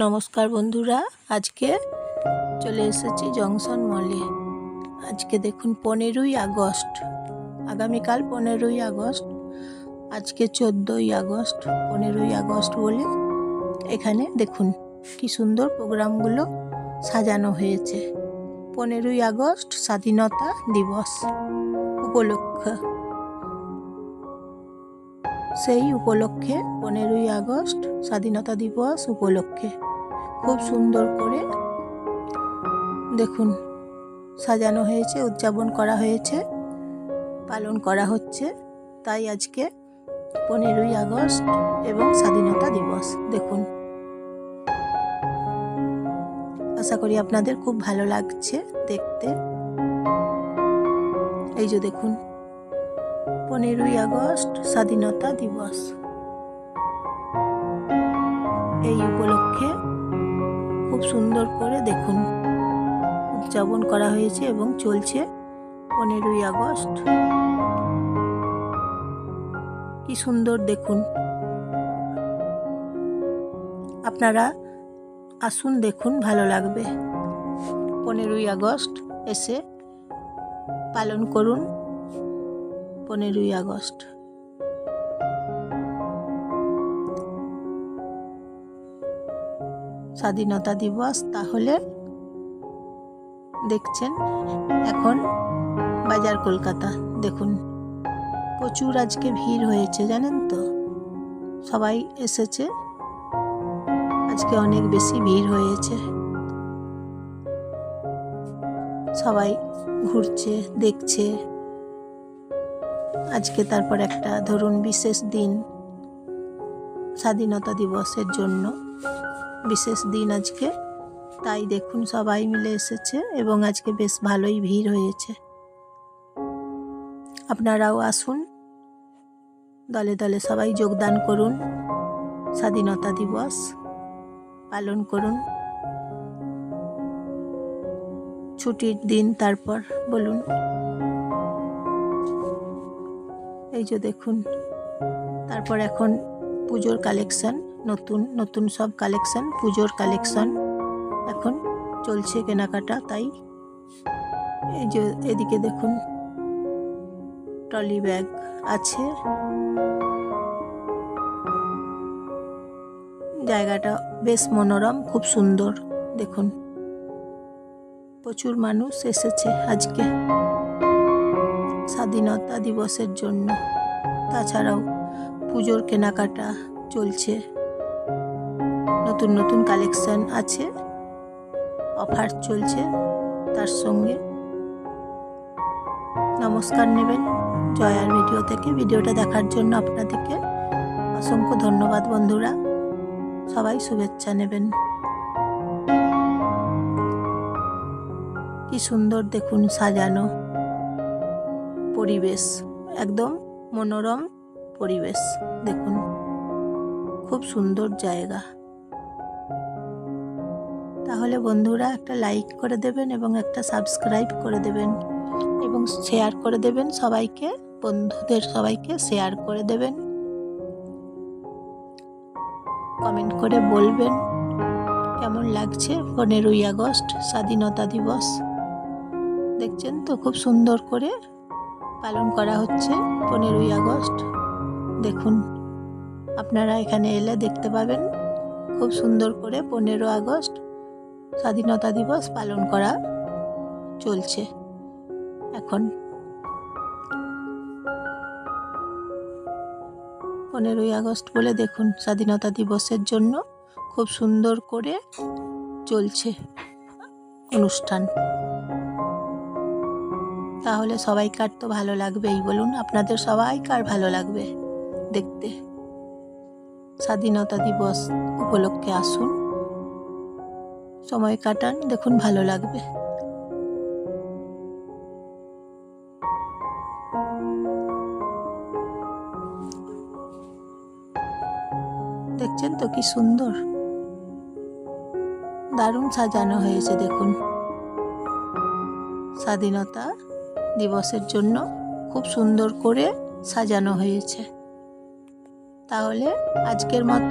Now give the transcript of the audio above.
নমস্কার বন্ধুরা, আজকে চলে এসেছি জংশন মলে। আজকে দেখুন পনেরোই আগস্ট, আগামীকাল পনেরোই আগস্ট, আজকে চোদ্দোই আগস্ট, পনেরোই আগস্ট বলে এখানে দেখুন কি সুন্দর প্রোগ্রামগুলো সাজানো হয়েছে। পনেরোই আগস্ট স্বাধীনতা দিবস উপলক্ষে। সেই উপলক্ষে পনেরোই আগস্ট স্বাধীনতা দিবস উপলক্ষে খুব সুন্দর করে দেখুন, সাজানো হয়েছে, উদযাপন করা হয়েছে, পালন করা হচ্ছে। তাই আজকে পনেরোই আগস্ট এবং স্বাধীনতা দিবস, দেখুন। আশা করি আপনাদের খুব ভালো লাগছে দেখতে। এই যে দেখুন। পনেরোই আগস্ট স্বাধীনতা দিবস। এই উপলক্ষে খুব সুন্দর করে দেখুন, উদযাপন করা হয়েছে এবং চলছে পনেরোই আগস্ট। কি সুন্দর দেখুন। আপনারা আসুন, দেখুন, ভালো লাগবে। পনেরোই আগস্ট এসে পালন করুন। পনেরোই আগস্ট। স্বাধীনতা দিবস, তাহলে দেখছেন এখন বাজার কলকাতা। দেখুন, প্রচুর আজকে ভিড় হয়েছে, জানেন তো? সবাই এসেছে। আজকে অনেক বেশি ভিড় হয়েছে। সবাই ঘুরছে, দেখছে। আজকে তারপর একটা ধরুন বিশেষ দিন, স্বাধীনতা দিবসের জন্য বিশেষ দিন আজকে। তাই দেখুন সবাই মিলে এসেছে এবং আজকে বেশ ভালোই ভিড় হয়েছে। আপনারাও আসুন, দলে দলে সবাই যোগদান করুন, স্বাধীনতা দিবস পালন করুন। ছুটির দিন তারপর বলুন। এই যে দেখুন। তারপর এখন পুজোর কালেকশন নতুন নতুন সব কালেকশন পুজোর কালেকশন এখন চলছে কেনাকাটা, তাই এই যে এদিকে দেখুন ট্রলি ব্যাগ আছে। জায়গাটা বেশ মনোরম, খুব সুন্দর, দেখুন। প্রচুর মানুষ এসেছে আজকে। স্বাধীনতা দিবসের জন্য। তাছাড়াও পুজোর কেনাকাটা চলছে। নতুন নতুন কালেকশন আছে। অফার চলছে তার সঙ্গে। নমস্কার নেবেন জয়ার ভিডিও থেকে। ভিডিওটা দেখার জন্য আপনাদেরকে অসংখ্য ধন্যবাদ বন্ধুরা। সবাই শুভেচ্ছা নেবেন। কি সুন্দর দেখুন সাজানো। পরিবেশ, একদম মনোরম পরিবেশ, দেখুন। খুব সুন্দর জায়গা। তাহলে বন্ধুরা একটা লাইক করে দেবেন এবং একটা সাবস্ক্রাইব করে দেবেন এবং শেয়ার করে দেবেন সবাইকে, বন্ধুদের সবাইকে শেয়ার করে দেবেন। কমেন্ট করে বলবেন, কেমন লাগছে পনেরোই আগস্ট স্বাধীনতা দিবস? দেখছেন তো, খুব সুন্দর করে পালন করা হচ্ছে পনেরোই আগস্ট। দেখুন, আপনারা এখানে এলে দেখতে পাবেন খুব সুন্দর করে পনেরো আগস্ট স্বাধীনতা দিবস পালন করা চলছে। এখন পনেরোই আগস্ট বলে দেখুন স্বাধীনতা দিবসের জন্য খুব সুন্দর করে চলছে অনুষ্ঠান। তাহলে সবাইকার তো ভালো লাগবেই, বলুন আপনাদের সবাইকার ভালো লাগবে দেখতে। স্বাধীনতা দিবস উপলক্ষে আসুন। সময় কাটান, দেখুন ভালো লাগবে। দেখছেন তো কি সুন্দর? দারুণ সাজানো হয়েছে, দেখুন। স্বাধীনতা দিবসের জন্য খুব সুন্দর করে সাজানো হয়েছে। তাহলে আজকের মতো